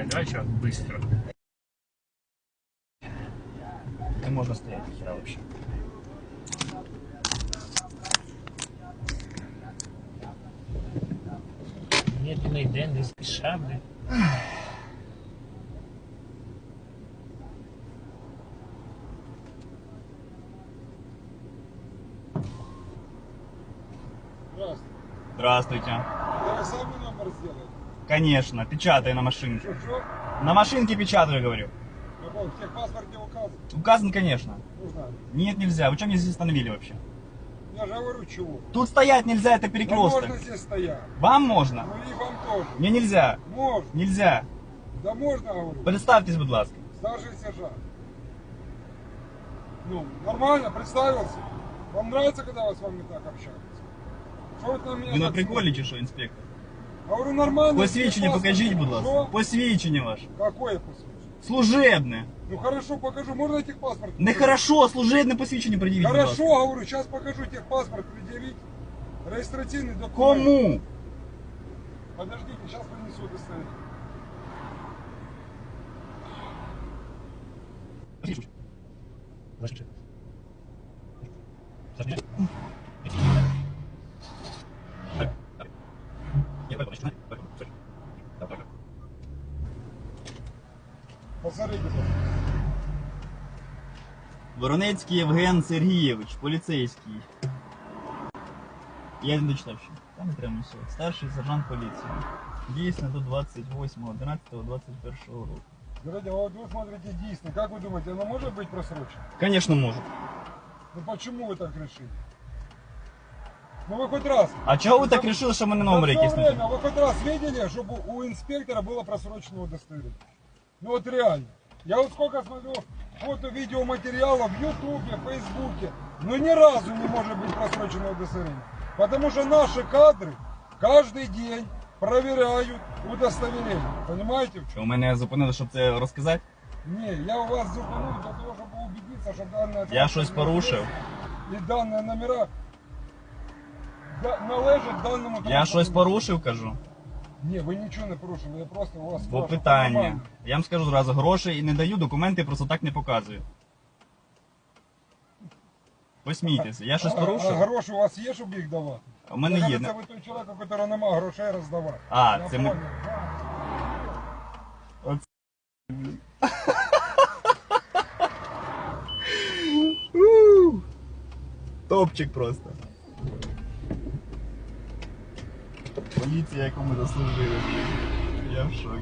Давай, давай еще быстро. Не можно стоять, хера вообще. Медленный день, не спеша, блин. Здравствуйте. Здравствуйте. Я сами номер сделали. Конечно, печатай на машинке. Что, что? На машинке печатаю, говорю. Какой? В техпаспорте указан? Указан, конечно. Нужно. Нет, нельзя. Вы что меня здесь остановили вообще? Я же говорю, чего. Тут стоять нельзя, это Да перекресток. можно здесь стоять. Вам можно? Ну и вам тоже. Мне нельзя. Можно. Нельзя. Да можно, говорю. Представьтесь, будь ласка. Старший сержант. Ну, нормально, представился. Вам нравится, когда вас с вами так общаются? Что вы на меня Ви на так приколі смотрите? чи що, інспектор? Говорю, нормально. Посвідчення техпаспорт. покажіть, будь ласка. Что? Посвідчення ваше. Какое посвідчення? Служебне. Ну хорошо, покажу. Можно техпаспорт? Не хорошо, служебне посвідчення пред'явіть, будь Хорошо, ласка. говорю, сейчас покажу техпаспорт, предъявить. Реєстраційний документ. Кому? Подождите, сейчас принесу удостоверение. Посмотрите, пожалуйста. Воронецький Євген Сергійович, поліцейський. Я не дочитав ще. Там не треба все. Старший сержант поліції. Дійсно до 28.11.21 року. Смотрите, вот вы смотрите действие. Как вы думаете, оно может быть просрочено? Конечно, может. Ну почему вы так решили? Ну вы хоть раз. А чого ви так вирішили, що в мене номер За якийсь все не время вы хоть раз видели, чтобы у инспектора было просрочено удостоверение? Ну вот реально. Я вот сколько смотрю фото, видео, материалов в Ютубе, в Фейсбуке, но ни разу не может быть просрочено удостоверение. Потому что наши кадры каждый день проверяют удостоверение. Понимаете? в чем? У мене зупинили, щоб це розказати. Не, я у вас зупинив для того, щоб убедиться, що дані Я щось порушив. І дані номера да- належать даному Я щось порушив, кажу. Ні, ви нічого не порушили, я просто у вас Бо спрашиваю, питання. Я вам скажу зразу, грошей не даю, документи просто так не показую. Посмійтеся, я щось А- А порушив. гроші у вас є, щоб їх давати? У мене є. кажеться, ви той чоловік, у якого нема грошей роздавати. А, Я це ми- понял, да. Топчик просто. Поліція, яку ми заслужили. Я в шокі.